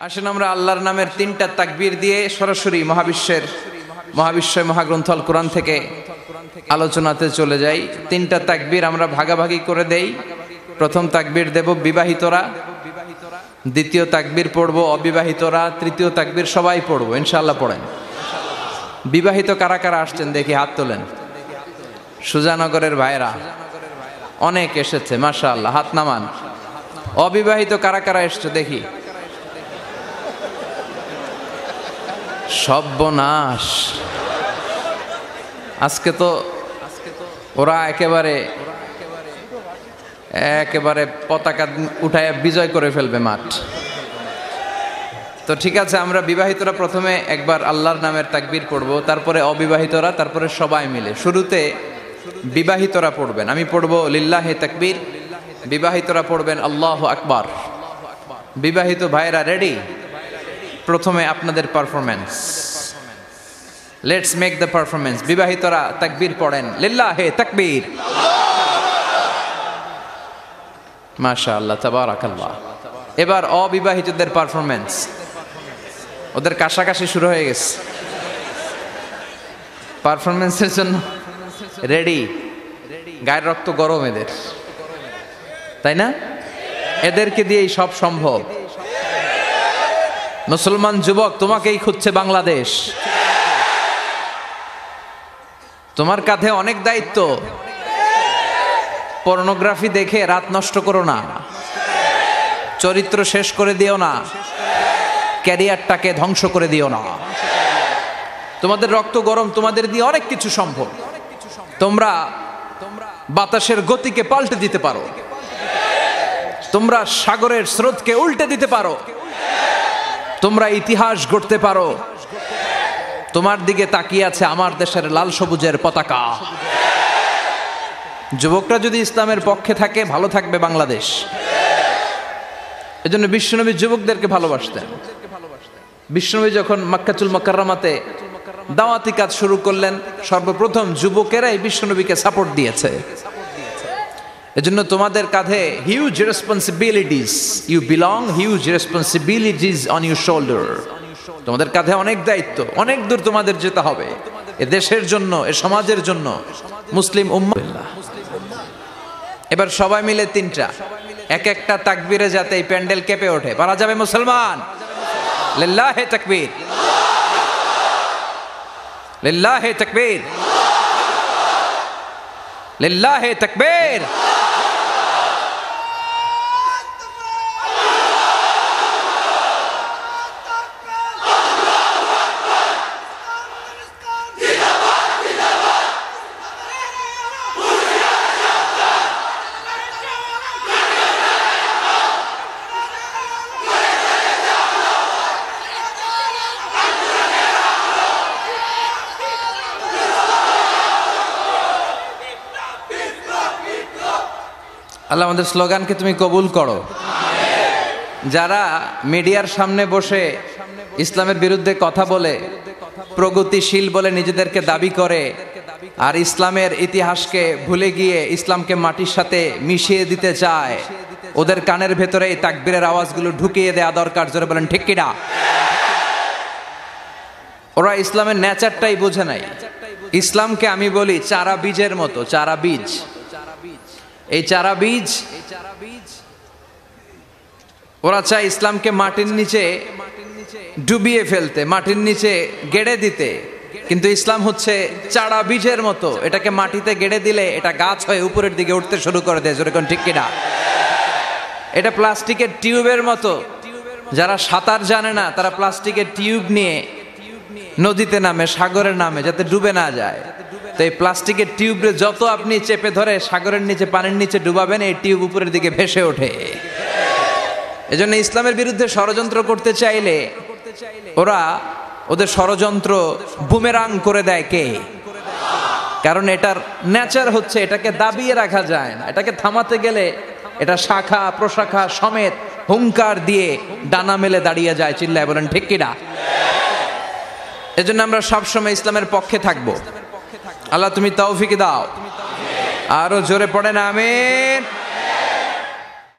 আসেন আমরা আল্লাহর নামের তিনটা তাকবীর দিয়ে সরাসরি মহাবিশ্বের মহাবিশ্বয় মহাগ্রন্থ আল কোরআন থেকে আলোচনাতে চলে যাই। তিনটা তাকবীর আমরা ভাগাভাগি করে দেই। প্রথম তাকবীর দেব বিবাহিতরা। দ্বিতীয় তাকবীর পড়ব অবিবাহিতরা। তৃতীয় তাকবীর সবাই পড়ব ইনশাল্লাহ পড়েন। বিবাহিত কারা কারা আসছেন দেখি, হাত তোলেন। সুজানগরের ভাইরা অনেক এসেছে মাশা আল্লাহ হাত নামান। অবিবাহিত কারা কারা এসছে দেখি। সর্বনাশ। আজকে তো ওরা একেবারে একেবারে পতাকা উঠায় বিজয় করে ফেলবে মাঠ। তো ঠিক আছে, আমরা বিবাহিতরা প্রথমে একবার আল্লাহর নামের তাকবির পড়ব, তারপরে অবিবাহিতরা, তারপরে সবাই মিলে। শুরুতে বিবাহিতরা পড়বেন। আমি পড়ব লিল্লাহে তাকবীর, বিবাহিতরা পড়বেন আল্লাহ আকবার। বিবাহিত ভাইরা রেডি প্রথমে আপনাদের performance let's make the performance বিবাহিতরা তাকবীর পড়েন। লিল্লাহে তাকবীর। মাশা আল্লাহ তাবারাকাল্লাহ। এবার অবিবাহিতদের পারফরমেন্স ওদের কাশাকাশি শুরু হয়ে গেছে। পারফরমেন্সের জন্য রেডি গায়ের রক্ত গরম এদের। তাই না? এদেরকে দিয়েই সব সম্ভব। মুসলমান যুবক, তোমাকেই খুঁজছে বাংলাদেশ। তোমার কাঁধে অনেক দায়িত্ব। পর্নোগ্রাফি দেখে রাত নষ্ট করো না। চরিত্র শেষ করে দিও না। ক্যারিয়ারটাকে ধ্বংস করে দিও না। তোমাদের রক্ত গরম, তোমাদের দিয়ে অনেক কিছু সম্ভব। তোমরা বাতাসের গতিকে পাল্টে দিতে পারো। তোমরা সাগরের স্রোতকে উল্টে দিতে পারো। তোমরা ইতিহাস গড়তে পারো। তোমার দিকে তাকিয়ে আছে আমার দেশের লাল সবুজের পতাকা। যুবকরা যদি ইসলামের পক্ষে থাকে, ভালো থাকবে বাংলাদেশ। এজন্য বিশ্বনবী যুবকদেরকে ভালোবাসতেন। বিশ্বনবী যখন মাক্কাচুল মকাররামাতে দাওয়াতি কাজ শুরু করলেন, সর্বপ্রথম যুবকেরাই বিশ্বনবীকে সাপোর্ট দিয়েছে। এজন্য তোমাদের কাঁধে huge responsibilities you belong huge responsibilities on your shoulder তোমাদের কাঁধে অনেক দায়িত্ব, অনেক দূর তোমাদের যেতে হবে। এ দেশের জন্য, এ সমাজের জন্য। মুসলিম উম্মাহ এবার সবাই মিলে তিনটা। এক একটা তাকবীরে যাতে এই প্যান্ডেল কেঁপে ওঠে। পারা যাবে মুসলমান? লিল্লাহে তাকবীর। লিল্লাহে তাকবীর। লিল্লাহে তাকবীর। আল্লাহ আমাদের স্লোগানকে তুমি কবুল করো। যারা মিডিয়ার সামনে বসে ইসলামের বিরুদ্ধে কথা বলে, প্রগতিশীল বলে নিজেদেরকে দাবি করে, আর ইসলামের ইতিহাসকে ভুলে গিয়ে ইসলামকে মাটির সাথে মিশিয়ে দিতে চায়, ওদের কানের ভেতরে এই তাকবীরের আওয়াজগুলো ঢুকিয়ে দেওয়া দরকার, জোরে বলেন, ঠিক কিনা ওরা ইসলামের নেচারটাই বোঝে নাই। ইসলামকে আমি বলি চারা বীজের মতো চারা বীজ এই চারা বীজ, ওরা চায় ইসলামকে মাটির নিচে ডুবিয়ে ফেলতে, মাটির নিচে গেড়ে দিতে। কিন্তু ইসলাম হচ্ছে চারা বীজের মতো। এটাকে মাটিতে গেড়ে দিলে এটা গাছ হয়ে উপরের দিকে উঠতে শুরু করে দেয়। যেরকম ঠিক কিনা? এটা প্লাস্টিকের টিউবের মতো। যারা সাঁতার জানে না, তারা প্লাস্টিকের টিউব নিয়ে নদীতে নামে, সাগরে নামে, যাতে ডুবে না যায়। তো এই প্লাস্টিকের টিউবে যত আপনি চেপে ধরে সাগরের নিচে, পানির নিচে ডুবাবেন, এই টিউব উপরের দিকে ভেসে ওঠে। এজন্য ইসলামের বিরুদ্ধে ষড়যন্ত্র করতে চাইলে ওরা ওদের ষড়যন্ত্র বুমেরাং করে দেয় কে? কারণ এটার নেচার হচ্ছে এটাকে দাবিয়ে রাখা যায় না। এটাকে থামাতে গেলে এটা শাখা, প্রশাখা সমেত হুঙ্কার দিয়ে ডানা মেলে দাঁড়িয়ে যায়, চিল্লায় বলেন, ঠিক কিনা এজন্য আমরা সবসময় ইসলামের পক্ষে থাকব। আল্লাহ তুমি তৌফিক দাও। আরও জোরে পড়েন আমিন।